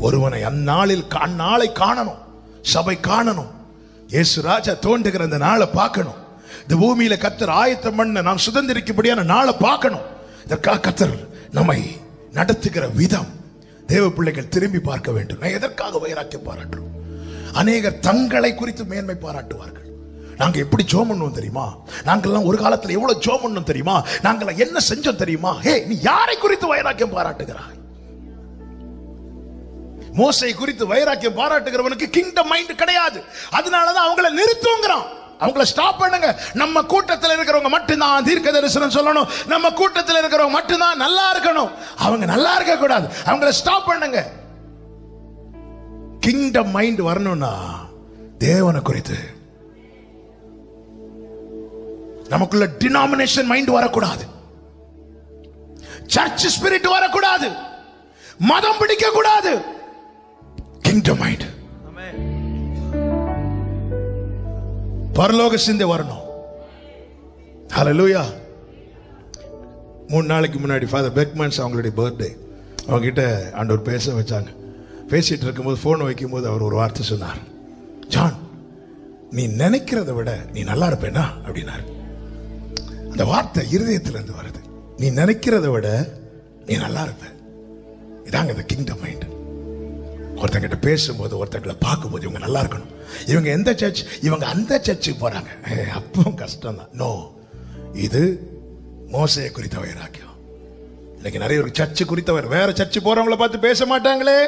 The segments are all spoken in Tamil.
ஒருவனை அந்நாளில் நாளை காணணும் சபை காணணும். இயேசு ராஜா தோன்றுகிற அந்த நாளை பார்க்கணும். இந்த பூமியில கத்தர் ஆயத்தம் பண்ண நாம் சுதந்திரிக்கும்படியான நாளை பார்க்கணும். இதற்காக கத்தர் நம்மை நடத்துகிற விதம். தேவ பிள்ளைகள் திரும்பி பார்க்க வேண்டும். நான் எதற்காக வைராக்கியம் பாராட்டுறோம்? அநேகர் தங்களை குறித்து மேன்மை பாராட்டுவார்கள். நாங்க எப்படி ஜோ பண்ணுவோம் தெரியுமா? நாங்கெல்லாம் ஒரு காலத்துல எவ்வளோ ஜோ பண்ணோம் தெரியுமா? நாங்களாம் என்ன செஞ்சோம் தெரியுமா? ஹே நீ யாரை குறித்து வைராக்கியம் பாராட்டுகிறாய்? மோசை குறித்து வைராக்கியம் பாராட்டுகிறவனுக்கு கிங்டம் மைண்ட் கிடையாது. அதனாலதான் அவங்கள நிறுத்துங்கிறான். அவங்கள ஸ்டாப் பண்ணுங்க. நம்ம கூட்டத்தில் இருக்கிறவங்க மட்டும்தான் தீர்க்க தரிசனம் சொல்லணும். நம்ம கூட்டத்தில் இருக்கிறவங்க மட்டும்தான் நல்லா இருக்கணும். அவங்க நல்லா இருக்க கூடாது அவங்கள ஸ்டாப் பண்ணுங்க. கிங்டம் மைண்ட் வரணும்னா தேவனை குறித்து. நமக்குள்ள டினாமினேஷன் மைண்ட் வரக்கூடாது. சர்ச் ஸ்பிரிட் வரக்கூடாது. மதம் பிடிக்க கூடாது கிங்டம் மைண்ட் பரலோக சிந்தை வரணும். ஹalleluya மூணு நாளைக்கு முன்னாடி ஃபாதர் பெக்மன்ஸ் அவங்களுடைய பர்த்டே அவங்ககிட்ட ஆண்டவர் பேச வச்சாங்க. பேசிட்டு இருக்கும்போது ஃபோன் வைக்கும்போது அவர் ஒரு வார்த்தை சொன்னார். ஜான் நீ நினைக்கிறத விட நீ நல்லா இருப்பேனா? அப்படின்னாரு. அந்த வார்த்தை இருதயத்துல இருந்து வருது. நீ நினைக்கிறத விட நீ நல்லா இருப்ப. இதாங்க இந்த கிங்டம் மைண்டு ஒருத்தங்கிட்ட பேசும்போது ஒருத்தங்களை பார்க்கும்போது இவங்க நல்லா இருக்கணும். இவங்க எந்த சர்ச் இவங்க அந்த சர்ச்சுக்கு போகிறாங்க ஏய், அப்போ கஷ்டம் தான் நோ இது மோசையை குறித்த வைராக்கியம் இன்னைக்கு நிறைய ஒரு சர்ச்சு குறித்தவர். வேற சர்ச்சு போறவங்கள பார்த்து பேச மாட்டாங்களே?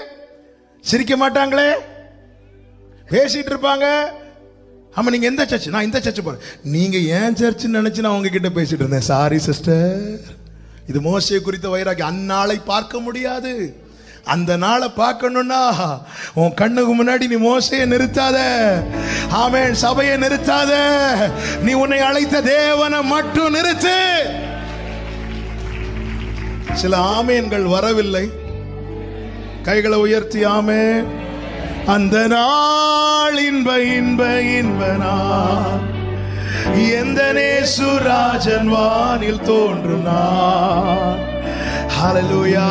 சிரிக்க மாட்டாங்களே? பேசிட்டு இருப்பாங்க. ஆமா நீங்க எந்த சர்ச் நான் இந்த சர்ச் போறேன். நீங்க ஏன் சர்ச் நினைச்சு நான் உங்ககிட்ட பேசிட்டு இருந்தேன். சாரி சிஸ்டர் இது மோசையை குறித்த வைராக்கியம். அந்நாளை பார்க்க முடியாது. அந்த நாளை பார்க்கணும்னா உன் கண்ணுக்கு முன்னாடி நீ மோசையை நிறுத்தாத. ஆமேன் சபையை நிறுத்தாத. நீ உன்னை அழைத்த தேவனை மட்டும் நிறுத்து. சில ஆமேன்கள் வரவில்லை. கைகளை உயர்த்தி ஆமே அந்த நாள் இன்ப இன்ப இன்பனா எந்த நேசுராஜன் வானில் தோன்றுனா ஹலலுயா